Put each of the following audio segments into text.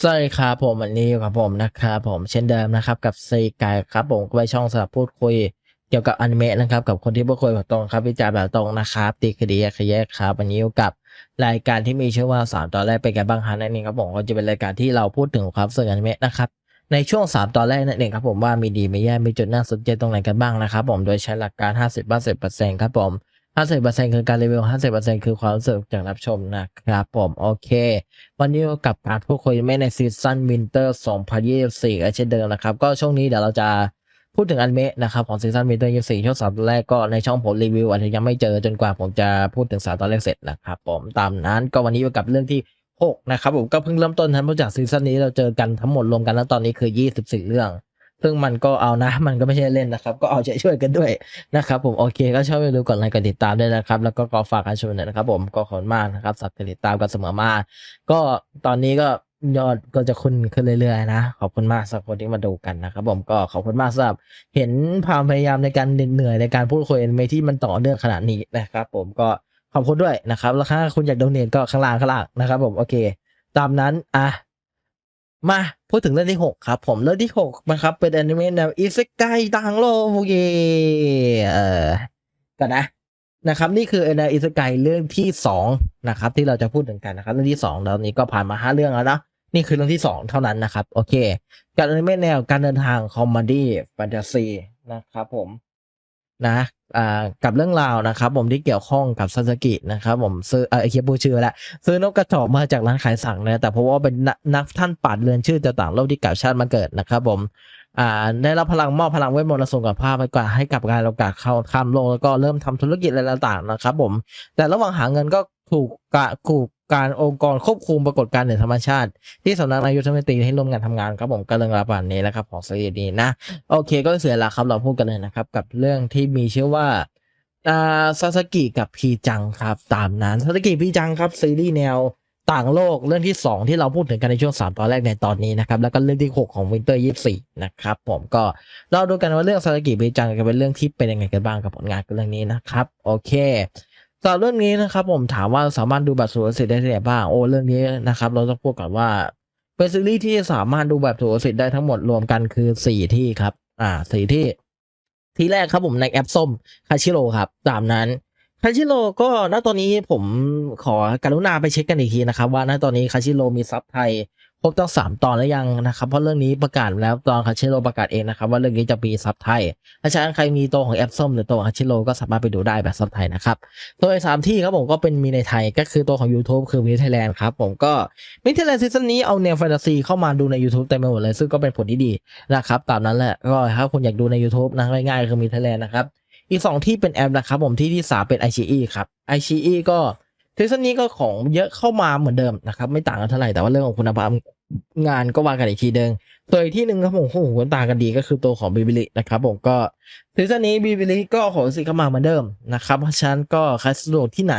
สวัสดีครับผมวันนี้อยู่กับผมนะครับผมเช่นเดิมนะครับกับซีกายครับผมไปช่องสำหรับพูดคุยเกี่ยวกับอนิเมะนะครับกับคนที่พูดคุยแบบตรงครับวิจารณ์แบบตรงนะครับตีคดีแยกแยกครับวันนี้อยู่กับรายการที่มีชื่อว่าสามตอนแรกเป็นไงบ้างฮะนั่นเองครับผมก็จะเป็นรายการที่เราพูดถึงความสึกอนิเมะนะครับในช่วงสามตอนแรกนั่นเองครับผมว่ามีดีมีแย่มีจุดน่าสนใจตรงไหนกันบ้างนะครับผมโดยใช้หลักการ 50-50%ครับผม 50%คือการรีวิว50%คือความรู้สึกจากรับชมนะครับผมโอเค วันนี้กับการพูดคุยไม่ในซีซั่นวินเตอร์2024ก็เช่นเดิมนะครับ ก็ช่วงนี้เดี๋ยวเราจะพูดถึงอนิเมะนะครับของซีซั่นวินเตอร์24ช่วงสามตอนแรกก็ในช่องผมรีวิวอาจจะยังไม่เจอจนกว่าผมจะพูดถึงสามตอนแรกเสร็จนะครับผมตามนั้นก็วันนี้กับเรื่องที่6นะครับผมก็เพิ่งเริ่มต้นทั้งจากซีซั่นนี้เราเจอกันทั้งหมดรวมกันแล้วตอนนี้คือ24เรื่อง ซึ่งมันก็เอานะ มันก็ไม่ใช่เล่นนะครับ ก็เอาใจช่วยกันด้วยนะครับ ผมโอเค ก็ชอบไปดูกดไลค์กดติดตามด้วยนะครับ แล้วก็ขอฝากการชมหน่อยนะครับ ผมก็ขอบคุณมากนะครับสับติดตามกันเสมอมา ก็ตอนนี้ก็ยอดก็จะขึ้นขึ้นเรื่อยๆนะ ขอบคุณมากสำหรับคนที่มาดูกันนะครับผมก็ขอบคุณมากสำหรับเห็นความพยายามในการเหนื่อยในการพูดคุยในที่มันต่อเนื่องขนาดนี้นะครับ ผมก็ขอบคุณด้วยนะครับ แล้วถ้าคุณอยากโดเนทก็ข้างล่างข้างล่างนะครับ ผมโอเค ตามนั้นอะ มาพูดถึงเรื่องที่หกครับ ผมเรื่องที่หกนะครับ เป็นอนิเมะแนวอิเซไกต่างโลกโอเคเออก่อนนะนะครับ นี่คือแนวอิเซไกเรื่องที่สองนะครับ ที่เราจะพูดถึงกันนะครับเรื่องที่สองแล้วนี้ก็ผ่านมาห้าเรื่องแล้วนะนี่คือเรื่องที่สองเท่านั้นนะครับ โอเค กับอนิเมะแนวการเดินทางคอมเมดี้แฟนตาซีนะครับผม นะอ่ากับเรื่องราวนะครับผมที่เกี่ยวข้องกับซาสกินะครับผมซื้อเออเคียบูชื่อแหละซื้อนกกระจอกมาจากร้านขายสั่งนะแต่เพราะว่าเป็นนักท่านปัดเรือนชื่อจะต่างโลกที่กล่าวชาติมาเกิดนะครับผมอ่าได้รับพลังมอบพลังเวทมนต์ส่งกับภาพไปกว่าให้กับการโอกาสเข้าข้ามโลกแล้วก็เริ่มทำธุรกิจอะไรต่างๆนะครับผมแต่ระหว่างหาเงินก็ถูกกะถูก การองค์กรควบคุมปรากฏการณ์เหนือธรรมชาติ ที่สำนักนายกรัฐมนตรีให้ร่วมกันทำงานครับผมก็เรื่องราวประมาณนี้แหละครับของซีรีส์นี้นะ โอเคก็เสียละครับเราพูดกันเลยนะครับ กับเรื่องที่มีชื่อว่าอ่าซาสกิกับพีจังครับ ตามนั้นซาสกิพีจังครับซีรีส์แนวต่างโลกเรื่องที่ 2 ที่เราพูดถึงกันในช่วง 3 ตอนแรกในตอนนี้นะครับ แล้วก็เรื่องที่ 6 ของวินเตอร์24นะครับ ผมก็เราดูกันว่าเรื่องซาสกิพีจังจะเป็นเรื่องที่เป็นยังไงกันบ้างกับผลงานกับเรื่องนี้นะครับ โอเค สำหรับเรื่องนี้นะครับผมถามว่าสามารถดูแบบสุรสิทธิ์ได้ที่ไหนบ้างโอ้เรื่องนี้นะครับ เราต้องพูดก่อนว่าเป็นซีรีส์ที่สามารถดูแบบถูกสิทธิ์ได้ทั้งหมดรวมกันคือสี่ที่ครับ อ่าสี่ที่ ที่แรกครับผมในแอปส้มคาชิโร่ครับ ตามนั้นคาชิโร่ก็ณตอนนี้ผมขอการุณาไปเช็คกันอีกทีนะครับ ว่าณตอนนี้คาชิโร่มีซับไทย ครบตั้งสามตอนแล้วยังนะครับ เพราะเรื่องนี้ประกาศแล้วตอนคาชิโรประกาศเองนะครับ ว่าเรื่องนี้จะมีซับไทยถ้าฉะนั้นใครมีตัวของแอปส้มหรือตัวของคาชิโรก็สามารถไปดูได้แบบซับไทยนะครับ ตัวอีกสามที่ครับผมก็เป็นมีในไทยก็คือตัวของ YouTube คือมีไทยแลนด์ครับผมก็มีไทยแลนด์ซีซั่นนี้เอาแนวแฟนตาซีเข้ามาดูใน YouTube เต็มไปหมดเลยซึ่งก็เป็นผลที่ดีนะครับตามนั้นแหละก็ถ้าคุณอยากดูใน YouTube นะง่ายๆคือมีไทยแลนด์นะครับอีกสองที่เป็นแอปนะครับผมที่ที่สามเป็น i อ e ครับ i อ e ก็ ซีซั่นนี้ก็ของเยอะเข้ามาเหมือนเดิมนะครับ ไม่ต่างกันเท่าไหร่แต่ว่าเรื่องของคุณภาพงานก็ว่ากันอีกทีเดิมตัวอีกที่หนึ่งครับผมโอ้โหต่างกันดีก็คือตัวของบิบิลินะครับผมก็ซีซั่นนี้บิบิลิก็ของสิเข้ามาเหมือนเดิมนะครับเพราะฉะนั้นก็ใครสะดวกที่ไหน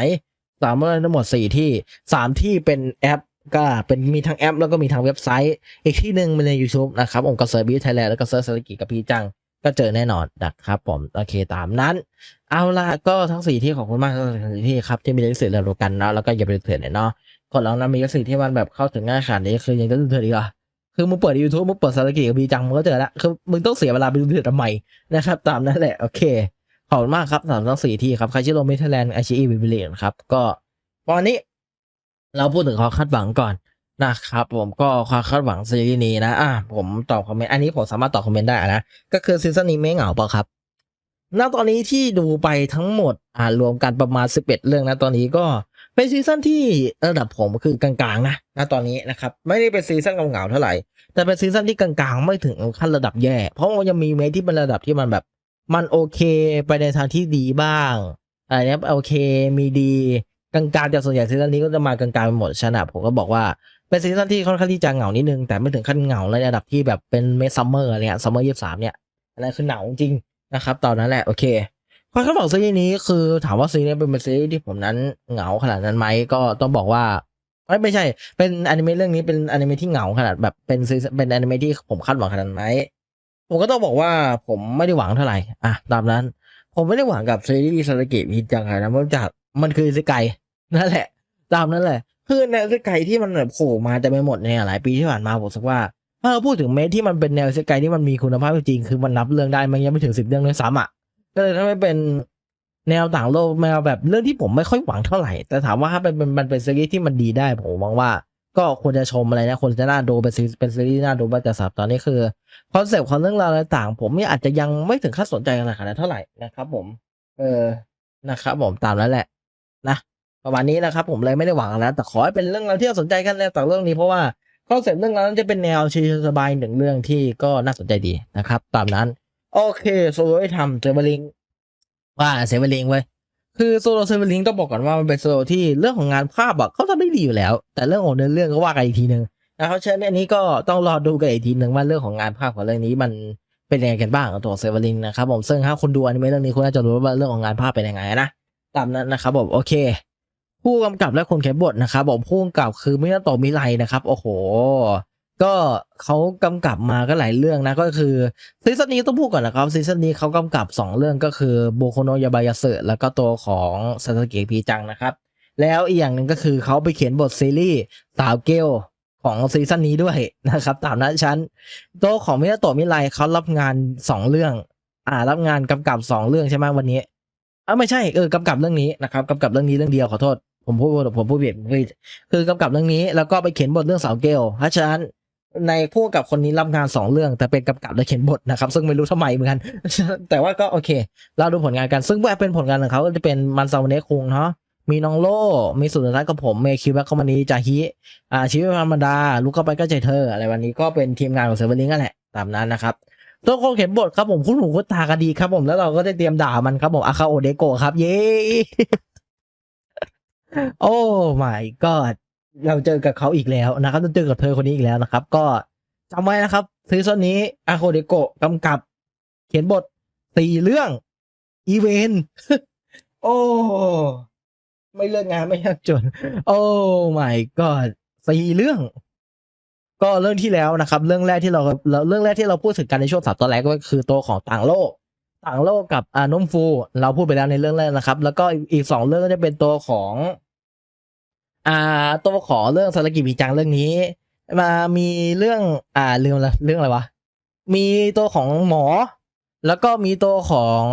สามารถทั้งหมดสี่ที่สามที่เป็นแอปก็เป็นมีทั้งแอปแล้วก็มีทั้งเว็บไซต์ อีกที่หนึ่งเป็นใน YouTube นะครับผมก็เซิร์ชบีไทยแลนด์แล้วก็เซิร์ชสกิกับพี่จัง ก็เจอแน่นอนนะครับผมโอเคตามนั้น เอาละก็ทั้งสี่ที่ของคุณมากทั้งสี่ที่ครับที่มีลิขสิทธิ์เดียวกันเนาะแล้วก็อย่าไปเถื่อนเลยเนาะคนเรานะมีลิขสิทธิ์ที่มันแบบเข้าถึงง่ายขนาดนี้คือยังจะเถื่อนอีกเหรอคือมึงเปิด YouTube มึงเปิดสกิกับพี่จังมึงก็เจอละคือมึงต้องเสียเวลาไปดูเถื่อนทำไมนะครับ ตามนั้นแหละโอเคขอบคุณมากครับสำหรับทั้งสี่ที่ครับใครชื่อโรมิเทแลนด์ไอชีอีบิบิเลียนครับก็ตอนนี้เราพูดถึงความคาดหวังก่อน นะครับผมก็ความคาดหวังซีรีส์นี้นะอะผมตอบคอมเมนต์อันนี้ผมสามารถตอบคอมเมนต์ได้นะ ก็คือซีซั่นนี้ไม่เหงาเปล่าครับณตอนนี้ที่ดูไปทั้งหมดอ่ารวมกันประมาณ 11 เรื่องนะตอนนี้ก็เป็นซีซั่นที่ระดับผมคือกลางๆนะณตอนนี้นะครับไม่ได้เป็นซีซั่นเหงาๆเท่าไหร่ แต่เป็นซีซั่นที่กลางๆ ไม่ถึงขั้นระดับแย่ เพราะว่ายังมีเมทที่เป็นระดับที่มันแบบ มันโอเคไปในทางที่ดีบ้างอะไรเนี้ยโอเคมีดีกลางๆแต่ส่วนใหญ่ซีซั่นนี้ก็จะมากลางๆไปหมดฉะนั้นผมก็บอกว่า เป็นซีซั่นที่ค่อนข้างที่จะเหงานิดนึง แต่ไม่ถึงขั้นเหงาในระดับที่แบบเป็นเมซัมเมอร์อะไรเนี่ยซัมเมอร์ยี่สามเนี่ยอันนั้นคือเหงาจริงนะครับตอนนั้นแหละโอเคความคาดหวังซีรีส์นี้คือถามว่าซีรีส์นี้เป็นซีรีส์ที่ผมนั้นเหงาขนาดนั้นไหมก็ต้องบอกว่าไม่ไม่ใช่ เป็นอนิเมะเรื่องนี้เป็นอนิเมะที่เหงาขนาดแบบเป็นซีเป็นอนิเมะที่ผมคาดหวังขนาดนั้นไหมผมก็ต้องบอกว่าผมไม่ได้หวังเท่าไหร่อะตามนั้น ผมไม่ได้หวังกับซีรีส์ซาสกิพิจังนะเพราะจากมันคือสกายนั่นแหละ ตามนั้นแหละ คือแนวสกายที่มันแบบโผล่มาแต่ไม่หมดในหลายปีที่ผ่านมาผมสึกว่าถ้าเราพูดถึงเมทที่มันเป็นแนวสกายที่มันมีคุณภาพจริงๆคือมันนับเรื่องได้มันยังไม่ถึงสิบเรื่องด้วยซ้ำอะก็เลยทำให้เป็นแนวต่างโลกแนวแบบเรื่องที่ผมไม่ค่อยหวังเท่าไหร่ แต่ถามว่าถ้าเป็นมันเป็นซีรีส์ที่มันดีได้ผมมองว่า ก็ควรจะชมอะไรนะควรจะน่าดูเป็นซีเป็นซีรีส์น่าดูบ้างแต่สำหรับตอนนี้คือคอนเซปต์ของเรื่องราวต่าง ผมเนี่ยอาจจะยังไม่ถึงขั้นสนใจขนาดนั้นเท่าไหร่นะครับ ผม เออนะครับผมตามนั้นแหละ นะ ประมาณนี้นะครับผมเลยไม่ได้หวังอะไรนะแต่ขอให้เป็นเรื่องราวที่น่าสนใจกันในต่างเรื่องนี้เพราะว่าคอนเซ็ปต์เรื่องราวนั้นจะเป็นแนวชิลสบายหนึ่งเรื่องที่ก็น่าสนใจดีนะครับ ตามนั้น โอเคโซโลได้ทำเซเวลิงว่าเซเวลิงไว้ยคือโซโลเซเวลิงต้องบอกก่อนว่ามันเป็นโซโลที่เรื่องของงานภาพอะเขาทำได้ดีอยู่แล้ว แต่เรื่องของเนื้อเรื่องก็ว่ากันอีกทีหนึ่งนะครับฉะนั้นอันนี้ก็ต้องรอดูกันอีกทีหนึ่งว่าเรื่องของงานภาพของเรื่องนี้มันเป็นยังไงกันบ้างตัวเซเวลิงนะครับผมซึ่งถ้าคุณดูอนิเมะเรื่องนี้คุณน่าจะรู้ว่าเรื่องของงานภาพเป็นยังไงนะตามนั้นนะครับผมโอเค ผู้กำกับและคนเขียนบทนะครับผมผู้กำกับคือมินาโตะมิไรนะครับ โอ้โห ก็เขากำกับมาก็หลายเรื่องนะก็คือซีซั่นนี้ต้องพูดก่อนนะครับซีซั่นนี้เขากำกับ 2 เรื่องก็คือโบโคโนยาบายาสึแล้วก็ตัวของซาสเกะพีจังนะครับ แล้วอีกอย่างหนึ่งก็คือเขาไปเขียนบทซีรีส์สาวเกลของซีซั่นนี้ด้วยนะครับตามนั้นชั้นตัวของมินาโตะมิไรเขารับงาน 2 เรื่อง อ่ารับงานกำกับ 2 เรื่องใช่ไหมวันนี้อ่าไม่ใช่เออกำกับเรื่องนี้นะครับกำกับเรื่องนี้เรื่องเดียวขอโทษ ผมพูดผมพูดผิดคือคือกำกับเรื่องนี้แล้วก็ไปเขียนบทเรื่องสาวเกลเพราะฉะนั้นในผู้กำกับคนนี้รับงานสองเรื่อง แต่เป็นกำกับและเขียนบทนะครับ ซึ่งไม่รู้ทำไมเหมือนกัน แต่ว่าก็โอเค เราดูผลงานกัน ซึ่งเป็นผลงานของเขาก็จะเป็นมันซาวเนคุงเนาะมีน้องโลมีสุดท้ายกับผมเมคิวแบ็คคอมมานีจาฮิอ่าชีวิตธรรมดาลูกเข้าไปก็ใจเธอ อะไรวันนี้ก็เป็นทีมงานของเซเวอร์ลิงนั่นแหละตามนั้นนะครับตัวคนเขียนบทครับผมคุ้นหูคุ้นตากันดีครับผมแล้วเราก็ได้เตรียมด่ามันครับผมอาคาโอเดโกะครับเย้ โอ้ my god เราเจอกับเขาอีกแล้วนะครับเราเจอกับเธอคนนี้อีกแล้วนะครับ ก็จำไว้นะครับซีซั่นนี้อาโคเดโกะกำกับ เขียนบทสี่เรื่อง อีเวนโอ้ ไม่เลิกงานไม่ยากจน โอ้ my god สี่เรื่อง ก็เรื่องที่แล้วนะครับ เรื่องแรกที่เราเรื่องแรกที่เราพูดถึงกันในช่วงสามตอนแรกก็คือตัวของต่างโลก ต่างโลกกับอานมฟู เราพูดไปแล้วในเรื่องแรกนะครับ แล้วก็อีกสองเรื่องก็จะเป็นตัวของ อ่าตัวขอเรื่องสารกิจมีจังเรื่องนี้ มามีเรื่องอ่าเรื่องอะไรเรื่องอะไรวะมีตัวของหมอ แล้วก็มีตัวของ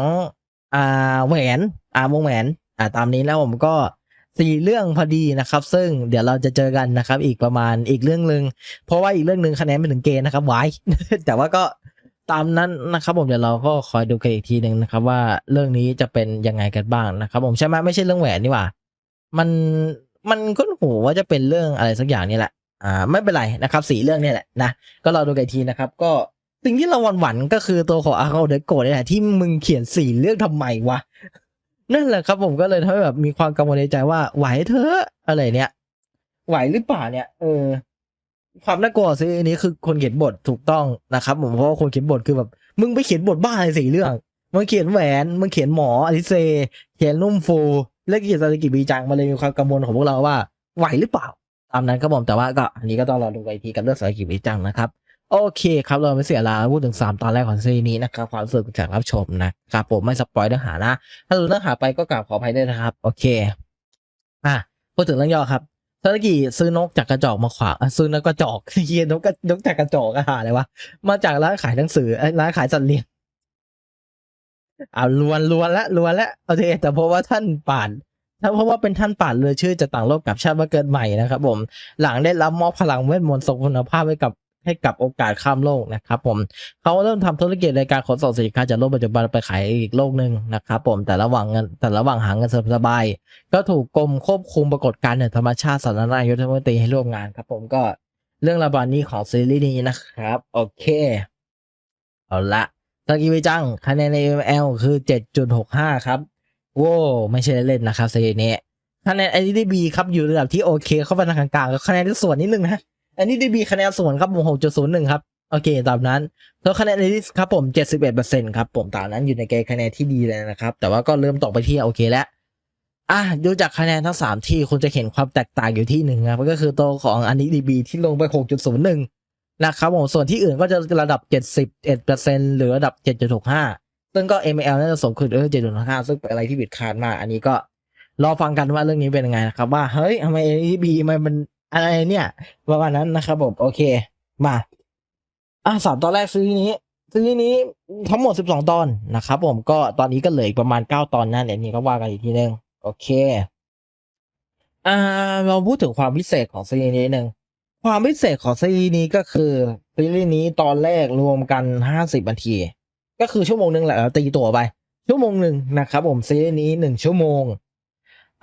อ่าแหวนอ่าวงแหวนอ่าตามนี้แล้วผมก็สี่เรื่องพอดีนะครับ ซึ่งเดี๋ยวเราจะเจอกันนะครับ อีกประมาณอีกเรื่องหนึ่งเพราะว่าอีกเรื่องหนึ่งคะแนนไม่ถึงเกณฑ์นะครับไว้แต่ว่าก็ตามนั้นนะครับ ผมเดี๋ยวเราก็คอยดูกันอีกทีหนึ่งนะครับ ว่าเรื่องนี้จะเป็นยังไงกันบ้างนะครับ ผมใช่ไหมไม่ใช่เรื่องแหวนนี่หว่า มัน มันคุ้นหูว่าจะเป็นเรื่องอะไรสักอย่างนี่แหละ อ่า ไม่เป็นไรนะครับสี่เรื่องนี่แหละนะก็เราดูกันทีนะครับ ก็สิ่งที่เราหวั่นหวั่นก็คือตัวของอาคาเดโกะนี่แหละที่มึงเขียนสี่เรื่องทำไมวะนั่นแหละครับผมก็เลยทำให้แบบมีความกังวลในใจว่าไหวเธอะอะไรเนี่ย ไหวหรือเปล่าเนี่ย เออ ความน่ากลัวซีนี้คือคนเขียนบทถูกต้องนะครับผมเพราะว่าคนเขียนบทคือแบบ มึงไปเขียนบทบ้าอะไรสี่เรื่องมึงเขียนแหวนมึงเขียนหมออลิเซเขียนนุ่มฟู และเขียนซาสกิจบีจังมาเลยมีความกังวลของพวกเราว่าไหวหรือเปล่า ตามนั้นครับผมแต่ว่าก็อันนี้ก็ต้องรอดูไปทีกับเรื่องซาสกิจบีจังนะครับ โอเคครับเราไม่เสียเวลาพูดถึงสามตอนแรกของซีรีส์นี้นะครับความรู้สึกจากรับชมนะครับผมไม่สปอยเนื้อหานะ ถ้าดูเนื้อหาไปก็กราบขออภัยด้วยนะครับ โอเคอะพูดถึงเรื่องย่อครับซาสกิจซื้อนกจากกระจอกมาขวางซื้อนกกระจอกเฮียนกกระนกจากกระจอกอาหาอะไรวะมาจากร้านขายหนังสือเอ้ยร้านขายสัตว์เลี้ยง อาลวนลวนละลวนละโอเคแต่เพราะว่าท่านป่านถ้าเพราะว่าเป็นท่านป่านเรือชื่อจะต่างโลกกับชาติมาเกิดใหม่นะครับผมหลังได้รับมอบพลังเวทมนต์ทรงคุณภาพให้กับให้กับโอกาสข้ามโลกนะครับผมเขาเริ่มทำธุรกิจในการขนส่งสินค้าจากโลกปัจจุบันไปขายอีกโลกหนึ่งนะครับผมแต่ระหว่างเงินแต่ระหว่างหาเงินสบาย ก็ถูกกรมควบคุมปรากฏการณ์เหนือธรรมชาติสารนายกรัฐมนตรีให้ร่วมงานครับผมก็เรื่องระบาดนี้ของซีรีส์นี้นะครับ โอเค เอาละ สกิวิจังคะแนนใน ML คือ 7.65 ครับ โว้ไม่ใช่เล่นนะครับเซีรีส์นี้คะแนน IDB ครับอยู่ระดับที่โอเคเข้าไปทางกลางๆคะแนนที่ส่วนนิดนึงนะ IDB คะแนนส่วนครับผม6.01 ครับโอเคตามนั้นแล้วคะแนน IDB ครับผม 71%ครับผมตามนั้นอยู่ในเกณฑ์คะแนนที่ดีเลยนะครับ แต่ว่าก็เริ่มตกไปที่โอเคแล้วอะดูจากคะแนนทั้งสามที่คุณจะเห็นความแตกต่างอยู่ที่หนึ่งครับก็คือตัวของอันนี้ DB ที่ลงไป 6.01 นะครับผมส่วนที่อื่นก็จะระดับ 71%หรือระดับ 7.65 ซึ่งก็ ML น่าจะสมคือเออ7.5 ซึ่งเป็นอะไรที่ผิดคาดมาก อันนี้ก็รอฟังกันว่าเรื่องนี้เป็นยังไงนะครับ ว่า เฮ้ยทำไม NEB มันมันอะไรเนี่ยประมาณนั้นนะครับผม โอเค มาอะสามตอนแรกซีรีส์นี้ซีรีส์นี้ทั้งหมดสิบสองตอนนะครับผมก็ตอนนี้ก็เหลืออีกประมาณเก้าตอนนั่นเดี๋ยวนี้ก็ว่ากันอีกทีนึง โอเคอ่าเราพูดถึงความพิเศษของซีรีส์นี้หนึ่ง ความพิเศษของซีรีส์นี้ก็คือซีรีส์นี้ตอนแรกรวมกันห้าสิบนาที ก็คือชั่วโมงหนึ่งแหละตีตัวไป ชั่วโมงหนึ่งนะครับผมซีรีส์นี้หนึ่งชั่วโมง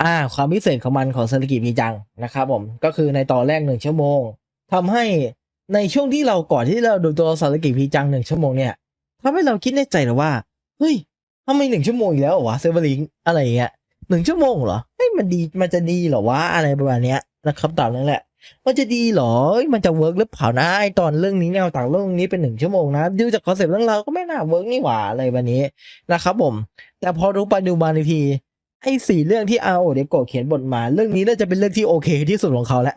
อ่า ความพิเศษของมันของเซาลิกิมีจังนะครับผมก็คือในตอนแรกหนึ่งชั่วโมงทำให้ในช่วงที่เราก่อนที่เราดูตัวซาลิกิพีจังหนึ่งชั่วโมงเนี่ยทำให้เราคิดในใจหรือว่าเฮ้ยทำไมหนึ่งชั่วโมงอีกแล้ววะเซเวอร์ลิงอะไรอย่างเงี้ยหนึ่งชั่วโมงเหรอเฮ้ยมันดีมันจะดีเหรอวะอะไรประมาณเนี้ยนะครับตามนั้นแหละ มันจะดีหรอ มันจะเวิร์กหรือเปล่านะไอตอนเรื่องนี้แนวต่างเรื่องนี้เป็นหนึ่งชั่วโมงนะดูจากคอนเซปต์เรื่องเราวก็ไม่น่าเวิร์กนี่หว่าอะไรแบบนี้นะครับผม แต่พอรู้ไปดูมาในทีไอ้สี่เรื่องที่อาโอเดโกเขียนบทมา เรื่องนี้น่าจะเป็นเรื่องที่โอเคที่สุดของเขาแล้ว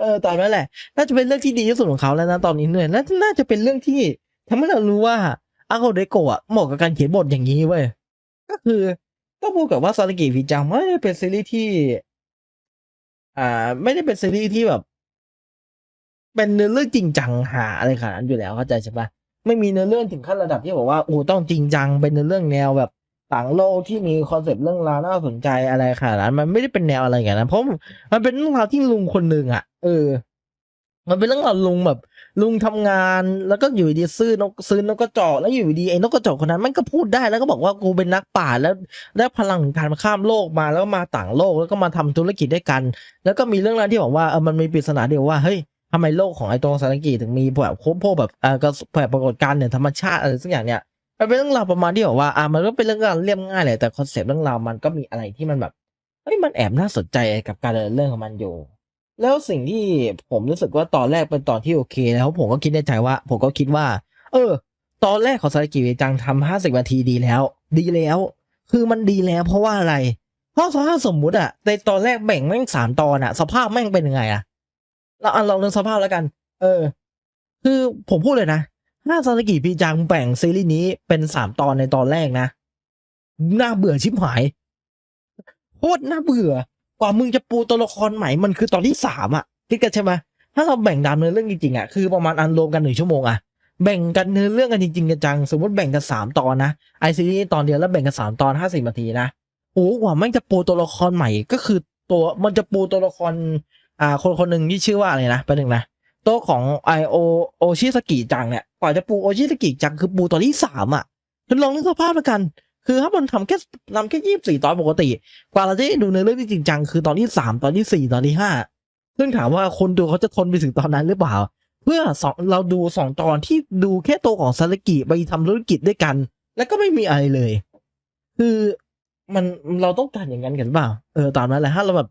เออตอนนั้นแหละ น่าจะเป็นเรื่องที่ดีที่สุดของเขาแล้วนะตอนนี้เนี่ยน่าน่าจะเป็นเรื่องที่ทำให้เรารู้ว่าอาโอเดโกะอะเหมาะกับการเขียนบทอย่างนี้เว้ยก็คือ ก็พูดกับว่าซาลิกิฟิจังไม่เป็นซีรีส์ที่ อ่า ไม่ได้เป็นซีรีส์ที่แบบ เป็นเนื้อเรื่องจริงจังหาอะไรขนาดนั้นอยู่แล้วเข้าใจใช่ปะไม่มีเนื้อเรื่องถึงขั้นระดับที่บอกว่าโอ้ต้องจริงจังเป็นเนื้อเรื่องแนวแบบต่างโลกที่มีคอนเซปต์เรื่องราวน่าสนใจอะไรขนาดนั้นมันไม่ได้เป็นแนวอะไรอย่างนั้นเพราะมันเป็นเรื่องราวที่ลุงคนหนึ่งอะ เออ มันเป็นเรื่องราวลุงแบบ ลุงทำงานแล้วก็อยู่ดีซื้อนกซื้อนกกระจอกแล้วอยู่ดีไอ้นกกระจอกคนนั้นมันก็พูดได้แล้วก็บอกว่ากูเป็นนักป่าแล้วได้พลังของการข้ามโลกมาแล้วมาต่างโลกแล้วก็มาทำธุรกิจด้วยกัน แล้วก็มีเรื่องราวที่บอกว่าเออมันมีปริศนาเดียวว่าเฮ้ยทำไมโลกของไอ้ตรงซาลังกีถึงมีแบบพวกแบบเออก็แบบปรากฏการณ์เนี่ยธรรมชาติอะไรสักอย่างเนี่ยมันเป็นเรื่องราวประมาณที่บอกว่าอ่ามันก็เป็นเรื่องราวเรียบง่ายเลยแต่คอนเซปต์เรื่องราวมันก็มีอะไรที่มันแบบเฮ้ยมันแอบน่าสนใจกับการเนินเรื่องของมันอยู่ แล้วสิ่งที่ผมรู้สึกว่าตอนแรกเป็นตอนที่โอเคแล้วผมก็คิดในใจว่า ผมก็คิดว่า เออ ตอนแรกของซากิจังทำห้าสิบนาทีดีแล้ว ดีแล้ว คือมันดีแล้ว เพราะว่าอะไร เพราะถ้าสมมุติอะในตอนแรกแบ่งแม่งสามตอนอะสภาพแม่งเป็นยังไงอะเราลองเรื่องสภาพแล้วกัน เออ คือผมพูดเลยนะถ้าซากิพีจังแบ่งซีรีส์นี้เป็นสามตอนในตอนแรกนะน่าเบื่อชิบหายโคตรน่าเบื่อ ว่ามึงจะปูตัวละครใหม่มันคือตอนที่สามอะคิดกันใช่ไหมถ้าเราแบ่งดำเนินเรื่องจริงๆอะคือประมาณอันรวมกันหนึ่งชั่วโมงอะแบ่งกันเนื้อเรื่องกันจริงๆกันจังสมมติแบ่งกันสามตอนนะไอซีรีส์ตอนเดียวแล้วแบ่งกันสามตอนห้าสิบนาทีนะโอ้กว่าม่งจะปูตัวละครใหม่ก็คือตัวมันจะปูตัวละครอ่าคนคนหนึ่งที่ชื่อว่าอะไรนะแป๊บนึงนะตัวของไอโอโอชิสกิจังเนี่ยกว่าจะปูโอชิสกิจังคือปูตอนที่สามอะคุณลองนึกสภาพแล้วกัน คือถ้ามันทำแค่ทำแค่ยี่สิบสี่ตอนปกติ กว่าเราจะได้ดูในเรื่องที่จริงจังคือตอนที่สามตอนที่สี่ตอนที่ห้าซึ่งถามว่าคนดูเขาจะทนไปถึงตอนนั้นหรือเปล่า เพื่อสองเราดูสองตอนที่ดูแค่ตัวของซาลกิไปทำธุรกิจด้วยกัน แล้วก็ไม่มีอะไรเลย คือมันเราต้องการอย่างนั้นกันเปล่าเออตามนั้นแหละถ้าเราแบบ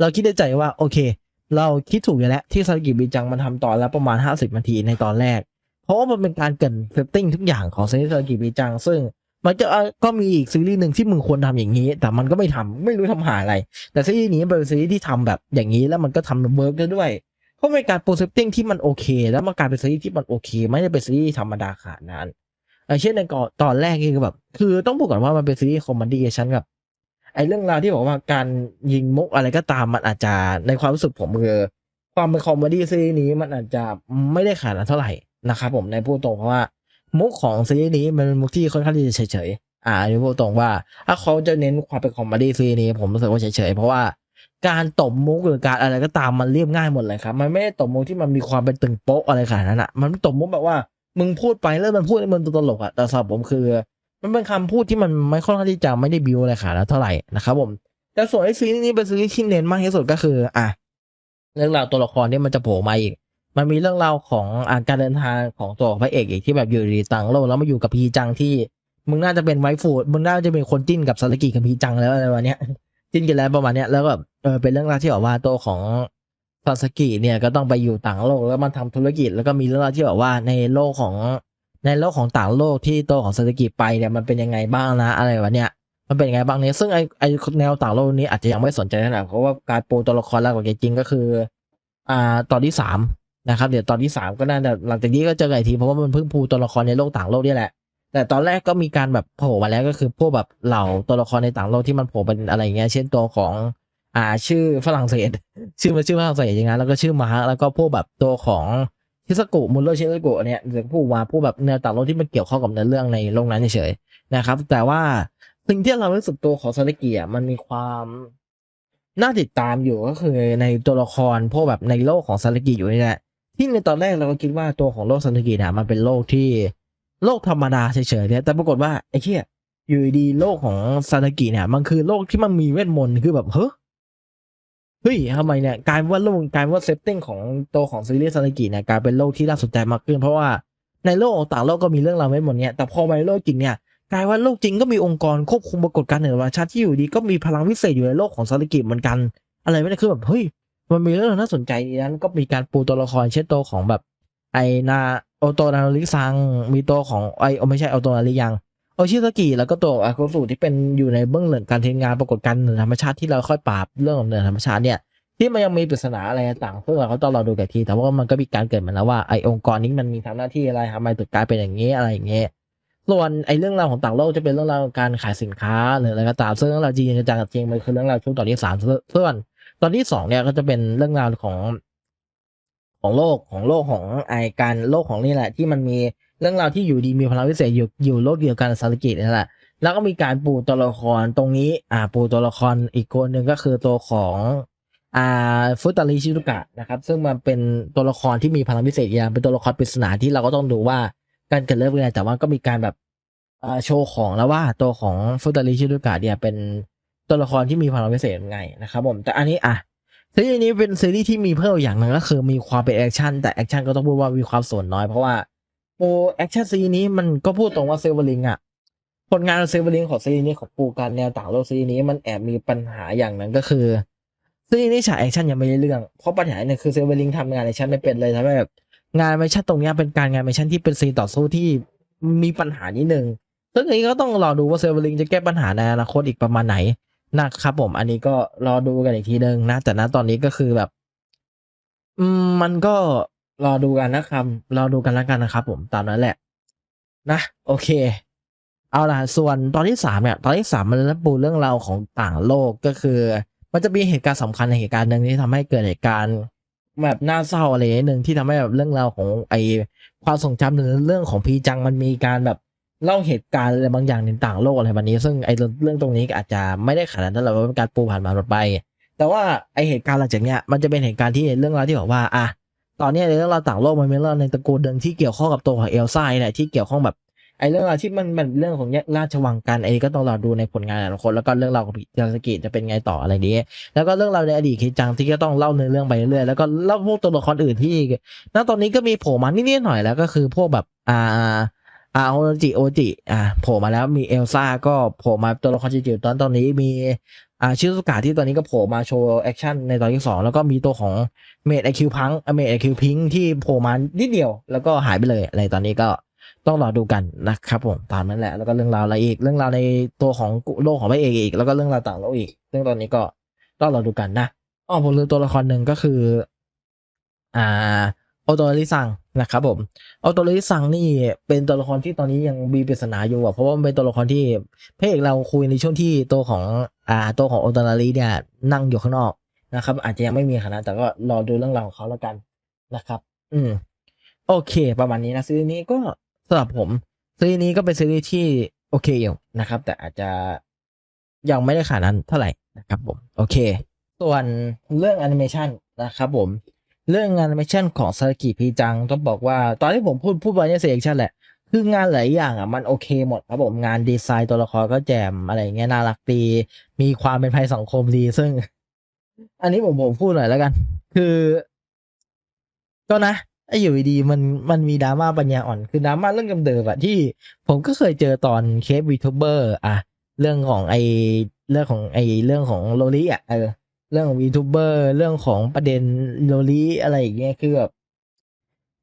เราคิดในใจว่า โอเค เราคิดถูกอยู่แล้วที่ซากิบิจังมันทำตอนละประมาณห้าสิบนาทีในตอนแรก เพราะว่ามันเป็นการเกินเซตติ้งทุกอย่างของซีรีส์ซากิบิจัง ซึ่ง มันจะก็มีอีกซีรีส์หนึ่งที่มึงควรทำอย่างนี้ แต่มันก็ไม่ทำไม่รู้ทำหาอะไร แต่ซีรีส์นี้เป็นซีรีส์ที่ทำแบบอย่างนี้แล้วมันก็ทำเวิร์กได้ด้วยเพราะเป็นการโปรเซตติ้งที่มันโอเค แล้วมันกลายเป็นซีรีส์ที่มันโอเค ไม่ได้เป็นซีรีส์ธรรมดาขนาดนั้นอย่างเช่นในก่อนตอนแรกนี่คือแบบ คือต้องบอกก่อนว่ามันเป็นซีรีส์คอมเมดี้ฉันกับไอ้เรื่องราวที่บอกว่าการยิงมุกอะไรก็ตามมันอาจจะในความรู้สึกผมคือความเป็นคอมเมดี้ซีรีส์นี้มันอาจจะไม่ได้ขนาดเท่าไหร่นะครับผมในพูดตรงเพราะว่า มุกของซีรีส์นี้มันเป็นมุกที่ค่อนข้างที่จะเฉยๆ อ่าอันนี้พูดตรงว่า ถ้าเขาจะเน้นความเป็นคอมเมดี้ซีรีส์นี้ผมรู้สึกว่าเฉยๆ เพราะว่าการตบมุกหรือการอะไรก็ตามมันเรียบง่ายหมดเลยครับ มันไม่ได้ตบมุกที่มันมีความเป็นตึงโป๊ะอะไรขนาดนั้นอะ มันตบมุกแบบว่ามึงพูดไปแล้วมันพูดให้มันตลกอะ แต่สำหรับผมคือ มันเป็นคำพูดที่มันไม่ค่อนข้างที่จะไม่ได้บิวอะไรขนาดนั้นเท่าไหร่นะครับผม แต่ส่วนไอ้ซีรีส์นี้เป็นซีรีส์ที่เน้นมากที่สุดก็คือ อะเรื่องราวตัวละครที่มันจะโผล่มาอีก มันมีเรื่องราวของอาการเดินทางของตัวพระเอกอีกที่แบบอยู่ดีต่างโลกแล้วมาอยู่กับพีจังที่ มึงน่าจะเป็นไวฟูดมึงน่าจะเป็นคนจิ้นกับซาสกิกับพีจังแล้วอะไรประมาณเนี้ยจิ้นกันแล้วประมาณเนี้ยแล้วก็แบบเออเป็นเรื่องราวที่แบบว่าตัวของซาสกิเนี่ยก็ต้องไปอยู่ต่างโลกแล้วมันทำธุรกิจ แล้วก็มีเรื่องราวที่แบบว่าในโลกของในโลกของต่างโลกที่ตัวของซาสกิไปเนี่ยมันเป็นยังไงบ้างนะ อะไรแบบเนี้ยมันเป็นยังไงบ้างเนี่ยซึ่งไอไอแนวต่างโลกนี้อาจจะยังไม่สนใจเท่าไหร่เพราะว่าการปูตัวละครหลักจริงก็คือ อ่าตอนที่สาม นะครับเดี๋ยวตอนที่สามก็น่าจะหลังจากนี้ก็เจอกันอีกทีเพราะว่ามันเพิ่งปูตัวละครในโลกต่างโลกนี่แหละ แต่ตอนแรกก็มีการแบบโผล่มาแล้วก็คือพวกแบบเหล่าตัวละครในต่างโลกที่มันโผล่เป็นอะไรเงี้ยเช่นตัวของอ่าชื่อฝรั่งเศส ชื่อมันชื่อฝรั่งเศสอย่างนั้นแล้วก็ชื่อมาร์คแล้วก็พวกแบบตัวของชิสกุมุลโรชิสกุเนี่ยหรือผู้ว่าพวกแบบแนวต่างโลกที่มันเกี่ยวข้องกับเนื้อเรื่องในโลกนั้นเฉยๆนะครับ แต่ว่าสิ่งที่เรารู้สึกตัวของซาริกิอะมันมีความน่าติดตามอยู่ก็คือในตัวละครพวกแบบในโลกของซาริกิอยู่นี่แหละ ที่ในตอนแรกเราก็คิดว่าตัวของโลกซาริกิเนี่ยมันเป็นโลกที่โลกธรรมดาเฉยๆเนี่ยแต่ปรากฏว่าไอ้เหี้ยอยู่ดีโลกของซาริกิเนี่ยมันคือโลกที่มันมีเวทมนต์คือแบบเฮ้ยเฮ้ยทำไมเนี่ยกลายว่าโลกกลายว่าเซตติ้งของตัวของซีรีส์ซาริกิเนี่ยกลายเป็นโลกที่น่าสนใจมากขึ้น เพราะว่าในโลกต่างโลกก็มีเรื่องราวไม่หมดเนี่ยแต่พอมาในโลกจริงเนี่ยกลายว่าโลกจริงก็มีองค์กรควบคุมปรากฏการณ์เหนือธรรมชาติที่อยู่ดีก็มีพลังวิเศษอยู่ในโลกของซาริกิเหมือนกัน อะไรไม่ได้คือแบบเฮ้ย มันมีเรื่องน่าสนใจดีนั้นก็มีการปูตัวละครเช่นตัวของแบบ ไอนาโอโตนาริซัง มีตัวของไอโอไม่ใช่โอโตนาริยังโอชิสกิแล้วก็ตัวอาโกสุที่เป็นอยู่ในเบื้องหลังการทำงานปรากฏการณ์เหนือธรรมชาติที่เราค่อยปราบเรื่องของเหนือธรรมชาติเนี่ยที่มันยังมีปริศนาอะไรต่างๆซึ่งเราก็ต้องรอดูกันที แต่ว่ามันก็มีการเกิดมาแล้วว่าไอองค์กรนี้มันมีทำหน้าที่อะไรทำไมถึงกลายเป็นอย่างนี้อะไรอย่างเงี้ยส่วนไอเรื่องราวของต่างโลกจะเป็นเรื่องราวการขายสินค้าหรืออะไรก็ตามซึ่งเรื่องราวจริงจังจริงมันคือเรื่องราวช่วงตอนที่สามส่วน ตอนที่สองเนี่ยก็จะเป็นเรื่องราวของของโลกของโลกของไอการโลกของนี่แหละ ที่มันมีเรื่องราวที่อยู่ดีมีพลังวิเศษอยู่อยู่โลกเดียวกันซารกิจนี่แหละ แล้วก็มีการปูตัวละครตรงนี้ อ่า ปูตัวละครอีกคนหนึ่งก็คือตัวของอ่าฟุตาริชิรุกะนะครับ ซึ่งมันเป็นตัวละครที่มีพลังพิเศษอย่างเป็นตัวละครปริศนาที่เราก็ต้องดูว่าการเกิดเรื่องเป็นไงแต่ว่าก็มีการแบบอ่าโชว์ของแล้วว่าตัวของฟุตาริชิรุกะเนี่ยเป็น ตัวละครที่มีพลังพิเศษไงนะครับผมแต่อันนี้อะซีรีส์นี้เป็นซีรีส์ที่มีเพิ่มอย่างหนึ่งก็คือมีความเป็นแอคชั่นแต่แอคชั่นก็ต้องพูดว่ามีความส่วนน้อยเพราะว่าโอแอคชั่นซีรีส์นี้มันก็พูดตรงว่าเซเวอร์ลิงอะผลงานเซเวอร์ลิงของซีรีส์นี้ของปูการแนวต่างโลกซีรีส์นี้มันแอบมีปัญหาอย่างหนึ่งก็คือซีรีส์นี้ฉากแอคชั่นยังไม่ได้เรื่องเพราะปัญหาเนี่ยคือเซเวอร์ลิงทำงานแอคชั่นไม่เป็นเลยทำให้แบบงานแอคชั่นตรงเนี้ยเป็นการงานแอคชั่นที่เป็นซีนต่อสู้ที่มีปัญหานิดนึงซึ่งอันนี้ก็ต้องรอดูว่าเซเวอร์ลิงจะแก้ปัญหาในอนาคตอีกประมาณไหน นะครับผม อันนี้ก็รอดูกันอีกทีนึงนะ แต่ณตอนนี้ก็คือแบบ อืมมันก็รอดูกันนะครับรอดูกันแล้วกันนะครับ ผมตามนั้นแหละ นะ โอเค เอาล่ะ ส่วนตอนที่สามเนี่ยตอนที่สามมันจะปูเรื่องราวของต่างโลกก็คือ มันจะมีเหตุการณ์สำคัญในเหตุการณ์หนึ่งที่ทำให้เกิดเหตุการณ์แบบน่าเศร้าอะไรนิดนึงที่ทำให้แบบเรื่องราวของไอความทรงจำหรือเรื่องของพีจังมันมีการแบบ เล่าเหตุการณ์อะไรบางอย่างในต่างโลกอะไรแบบนี้ ซึ่งไอเรื่องตรงนี้อาจจะไม่ได้ขนาดนั้นหรอกว่าเป็นการปูผ่านมาหมดไป แต่ว่าไอเหตุการณ์หลังจากเนี้ยมันจะเป็นเหตุการณ์ที่เรื่องราวที่บอกว่าอะตอนนี้ในเรื่องราวต่างโลกมันเป็นเรื่องในตระกูลเดิมที่เกี่ยวข้องกับตัวของเอลซ่านี่แหละที่เกี่ยวข้องแบบไอ้เรื่องราวที่มันมันเรื่องของราชวังกันไอ้นี่ก็ต้องรอดูในผลงานแต่ละคนแล้วก็เรื่องราวของยาสกิจะเป็นไงต่ออะไรนี้ แล้วก็เรื่องราวในอดีตคิจังที่ก็ต้องเล่าในอเรื่องไปเรื่อยแล้วก็เล่าพวกตัวละครอื่นที่ณตอนนี้ก็มีโผล่มานิดๆหน่อยแล้วก็คือพวกแบบอ่า อาโอจิโอจิอ่าโผล่มาแล้วมีเอลซ่าก็โผล่มาตัวละครจิ๋วตอนตอนนี้มีอ่าชิซุกะที่ตอนนี้ก็โผล่มาโชว์แอคชั่นในตอนที่สองแล้วก็มีตัวของเมดไอคิวพังเมดไอคิวพิงที่โผล่มานิดเดียว แล้วก็หายไปเลยอะไรตอนนี้ก็ต้องรอดูกันนะครับผมตามนั้นแหละ แล้วก็เรื่องราวอะไรอีก เรื่องราวในตัวของโลกของพระเอกอีก แล้วก็เรื่องราวต่างโลกอีกซึ่งตอนนี้ก็ต้องรอดูกันนะอ๋อผมลืมตัวละครหนึ่งก็คือ อ่าโอโตริซัง นะครับผมโอโตริซังนี่เป็นตัวละครที่ตอนนี้ยังมีปริศนาอยู่อะเพราะว่ามันเป็นตัวละครที่พระเอกเราคุยในช่วงที่ตัวของอ่าตัวของโอโตริเนี่ยนั่งอยู่ข้างนอกนะครับ อาจจะยังไม่มีขนาดแต่ก็รอดูเรื่องราวของเขาแล้วกันนะครับ อืม โอเค ประมาณนี้นะซีรีส์นี้ก็สำหรับผมซีรีส์นี้ก็เป็นซีรีส์ที่โอเคอยู่นะครับ แต่อาจจะยังไม่ได้ขนาดนั้นเท่าไหร่นะครับผม โอเค ส่วนเรื่องแอนิเมชันนะครับผม เรื่องแอนิเมชันของซากิพีจังต้องบอกว่า ตอนที่ผมพูดพูดไปเนี่ยเสียงชันแหละ คืองานหลายอย่างอะมันโอเคหมดครับผมงานดีไซน์ตัวละครก็แจ่มอะไรเงี้ยน่ารักดี มีความเป็นภัยสังคมดีซึ่ง อันนี้ผมผมพูดหน่อยแล้วกัน คือ ก็นะไอ้อยู่ดีมันมันมีดราม่าปัญญาอ่อน คือดราม่าเรื่องเดิมๆอะที่ผมก็เคยเจอตอนเคปวีทูเบอร์อะเรื่องของไอเรื่องของไอเรื่องของโลลิอะเออ เรื่องของวีทูเบอร์เรื่องของประเด็นโลลิอะไรอย่างเงี้ยคือแบบ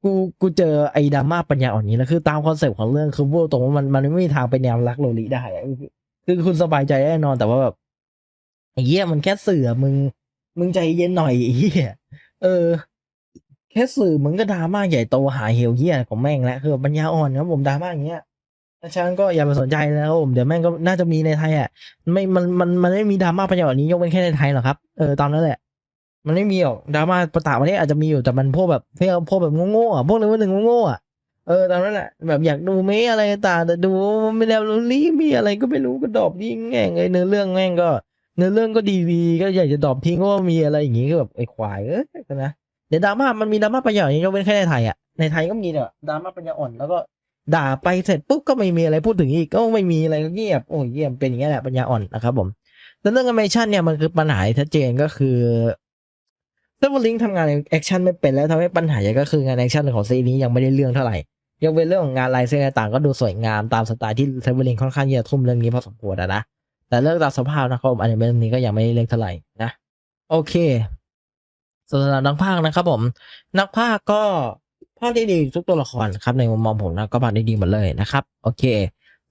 กูกูเจอไอ้ดราม่าปัญญาอ่อนนี้แล้วคือตามคอนเซปต์ของเรื่องคือพูดตรงว่ามันมันไม่มีทางไปแนวรักโลลิได้คือคุณสบายใจแน่นอนแต่ว่าแบบไอ้เหี้ยมันแค่เสือมึง มึงใจเย็นหน่อยไอ้เหี้ยเออ แค่สื่อมึงก็ดราม่าใหญ่โตหาเหวเหี้ยของแม่งแล้วคือปัญญาอ่อนครับผมดราม่าอย่างเงี้ย ฉะนั้นก็อย่าไปสนใจนะครับผมเดี๋ยวแม่งก็น่าจะมีในไทยอะไม่มันมันมันไม่มีดราม่าปัญญาแบบนี้ยกเว้นแค่ในไทยหรอกครับเออตามนั้นแหละ มันไม่มีหรอกดราม่าประตาประเทศอาจจะมีอยู่แต่มันพวกแบบพวกพวกแบบโง่ๆอะพวกเลเวลหนึ่งโง่ๆอะเออตามนั้นแหละแบบอยากดูไม่อะไรต่างแต่ดูไม่แล้วรีมีอะไรก็ไม่รู้ก็ดอปทิ้งแง่งไอเนื้อเรื่องแม่งก็ เนื้อเรื่องก็ดีๆก็อยากจะดอปทิ้งเพราะว่ามีอะไรอย่างงี้ก็แบบไอ้ควายเออนะเดี๋ยวดราม่ามันมีดราม่าปัญญาอย่างนี้ยกเว้นแค่ในไทยอะในไทยก็มีเนี่ยดราม่าปัญญาอ่อนแล้วก็ ด่าไปเสร็จปุ๊บก็ไม่มีอะไรพูดถึงอีกก็ไม่มีอะไรก็เงียบโอ้ยเยี่ยมเป็นอย่างนี้ยแหละปัญญาอ่อนนะครับผมแต่เรื่องแอนิเมชันเนี่ยมันคือปัญหาที่ชัดเจนก็คือเซเวอร์ลิงทำงานแอคชั่นไม่เป็นแล้วทำให้ปัญหาใหญ่ก็คืองานแอคชั่นของซีนี้ยังไม่ได้เรื่องเท่าไหร่ยังเป็นเรื่องของงานลายเส้นต่างก็ดูสวยงามตามสไตล์ที่เซเวอร์ลิงค่อนข้างจะทุ่มเรื่องนี้พอสมควรอะนะแต่เรื่องตามสภาพนะครับผมอนิเมะเรื่องนี้ก็ยังไม่ได้เรื่องเท่าไหร่นะโอเคสำหรับนักพากนะครับผม นักพากก็ พากย์ได้ดีทุกตัวละครครับในมุมมองผมนะก็พากย์ได้ดีหมดเลยนะครับโอเค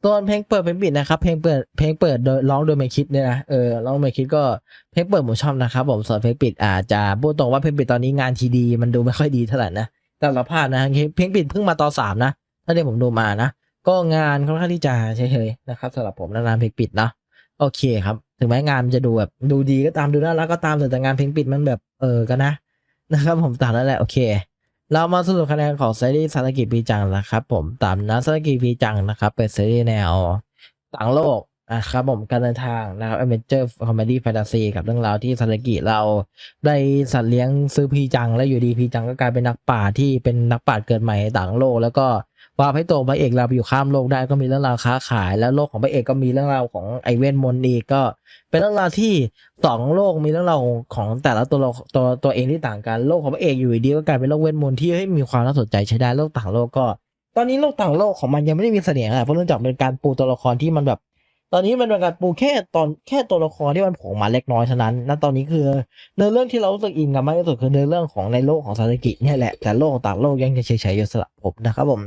ส่วนเพลงเปิดเพลงปิดนะครับเพลงเปิดเพลงเปิดโดยร้องโดยไม่คิดเนี่ยนะเออร้องไม่คิดก็เพลงเปิดผมชอบนะครับผมส่วนเพลงปิดอาจจะพูดตรงว่าเพลงปิดตอนนี้งานทีดี มันดูไม่ค่อยดีเท่าไหร่นะแต่เราพนะเพลงปิดเพิ่งมาตอนสามนะถ้าที่ผมดูมานะก็งานค่อนข้างที่จะเฉยๆนะครับสำหรับผมนานๆเพลงปิดเนาะโอเคครับ ถึงแม้งานมันจะดูแบบดูดีก็ตามดูน่ารักก็ตามแต่งานเพลงปิดมันแบบเออกันนะนะครับผมตามนั้นแหละโอเค เรามาสรุปคะแนนของซีรีส์ซาสกิปีจังนะครับผมตามนะซาสกิปีจังนะครับ เป็นซีรีส์แนวต่างโลกนะครับผมการเดินทางนะครับแอ v e n เจอร์คอมเมดี้แฟนตาซีกับเรื่องราวที่ซาสกิเราได้สัตว์เลี้ยงซื้อพีจัง แล้วอยู่ดีพีจังก็กลายเป็นนักป่าที่เป็นนักป่าเกิดใหม่ในต่างโลก แล้วก็ ว่าให้โตพระเอกเราไปอยู่ข้ามโลกได้ก็มีเรื่องราวค้าขาย แล้วโลกของพระเอกก็มีเรื่องราวของไอเวนมนีก็ เป็นเรื่องราวที่สองโลกมีเรื่องราวของแต่ละตัวตัวตัวเองที่ต่างกันโลกของพระเอกอยู่ดีก็กลายเป็นโลกเวทมนที่เฮ้มีความน่าสนใจใช้ได้โลกต่างโลกก็ ตอนนี้โลกต่างโลกของมันยังไม่ได้มีเสน่ห์อะไรเพราะเนื่องจากเป็นการปูตัวละครที่มันแบบ ตอนนี้มันเป็นการปูแค่ตอนแค่ตัวละครที่มันโผล่มาเล็กน้อยเท่านั้นณตอนนี้คือเนื้อเรื่องที่เรารู้สึกอินกับมากที่สุดคือเนื้อเรื่องของในโลกของซาสกิเนี่ยแหละแต่โลกต่างโลกยังจะเฉยๆอยู่สำหรับผมนะครับผม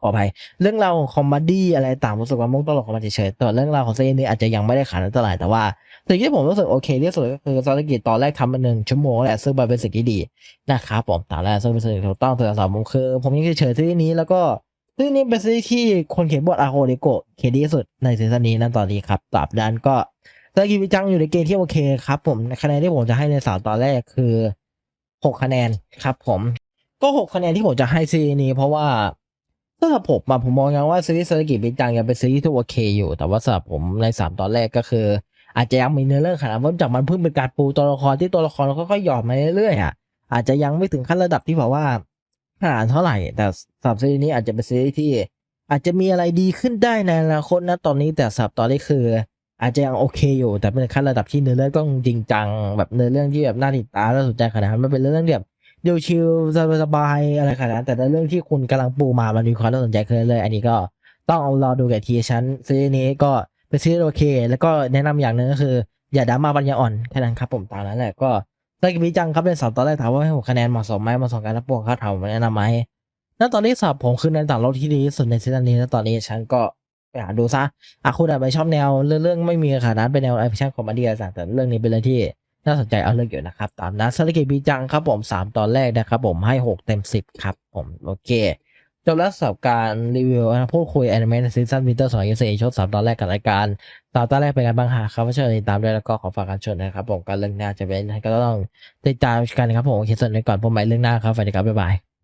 ขออภัยเรื่องราวของคอมมดี้อะไรต่างรู้สึกว่ามุกตลกของมันเฉยๆแต่เรื่องราวของเซีรีส์นี้อาจจะยังไม่ได้ขาดนั้นเท่าไหร่แต่ว่าสิ่งที่ผมรู้สึกโอเคที่สุดก็คือซาสกิตอนแรกทำมาหนึ่งชั่วโมงแหละซึ่งมันเป็นสิ่งที่ดีนะครับผมตามแรกซึ่งเป็นสิ่งที่ถูกต้องแต่สำหรับผมคือ ผมยังเฉยๆซีรีส์นี้แล้วก็ซีรีส์นี้เป็นซีรีส์ที่คนเขียนบทอาโฮเดโกะเขียนดีที่สุดในซีซั่นนี้นั่นตอนนี้ครับตราบนั้นก็ซาสึกิวิจังอยู่ในเกณฑ์ที่โอเคครับผมคะแนนที่ผมจะให้ในสามตอนแรกคือหกคะแนนครับผม ก็หกคะแนนที่ผมจะให้ซีรีส์นี้เพราะว่าสำหรับผมอะผมมองยังว่าซีรีส์เซอร์กิบิจังยังเป็นซีรีส์ที่โอเคอยู่ แต่ว่าสำหรับผมในสามตอนแรกก็คือ อาจจะยังมีเนื้อเรื่องขนาดว่าจากมันเพิ่งเป็นการปูตัวละครที่ตัวละครค่อยๆหยอดมาเรื่อยๆอะอาจจะยังไม่ถึงขั้นระดับที่แบบว่าขนาดเท่าไหร่ แต่สำหรับซีรีส์นี้อาจจะเป็นซีรีส์ที่ อาจจะมีอะไรดีขึ้นได้ในอนาคตนะตอนนี้แต่สำหรับตอนนี้คือ อาจจะยังโอเคอยู่ แต่เป็นขั้นระดับที่เนื้อเรื่องต้องจริงจังแบบเนื้อเรื่องที่แบบน่าติดตามน่าสนใจขนาดนั้นมันเป็นเรื่องที่แบบ ดี๋ยวชิลสบายๆอะไรขนาดนั้นแต่ในเรื่องที่คุณกำลังปูมามันมีความน่าสนใจขึ้นเรื่อยๆอันนี้ก็ต้องเอารอดูกับทีชั้นซีรีส์นี้ก็เป็นซีรีส์โอเค แล้วก็แนะนำอย่างหนึ่งก็คือ อย่าดราม่าปัญญาอ่อนแค่นั้นครับผมตามนั้นแหละก็สกิบิจังครับเป็นสอบตอนแรกถามว่าให้ผมคะแนนเหมาะสมไหมเหมาะสมกันรับปวงครับถามแนะนำไหมณตอนนี้สอบผมคือในต่างโลกที่ดีที่สุดในซีซั่นนี้แล้วตอนนี้ฉันก็ไปหาดูซะอะคุณอาจไปชอบแนวเรื่องเรื่องไม่มีขนาดนั้นเป็นแนวแอคชั่นคอมเมดี้อะไรต่างแต่เรื่องนี้เป็นเรื่องที่ น่าสนใจเอาเรื่องอยู่นะครับ ตามนั้นสารกิบีจังครับผมสามตอนแรกนะครับผมให้หกเต็มสิบครับผม โอเคจบแล้วสำหรับการรีวิวพูดคุยแอนิเมะในซีซั่นวินเตอร์สองยี่สิบชดสามตอนแรกกับรายการสามตอนแรกเป็นไงบ้างฮะครับเชิญติดตามด้วยแล้วก็ขอฝากการชมนะครับผมการเรื่องหน้าจะเป็นก็ต้องติดตามกันนะครับผมโอเคส่วนในก่อนพบใหม่เรื่องหน้าครับสวัสดีครับบ๊ายบาย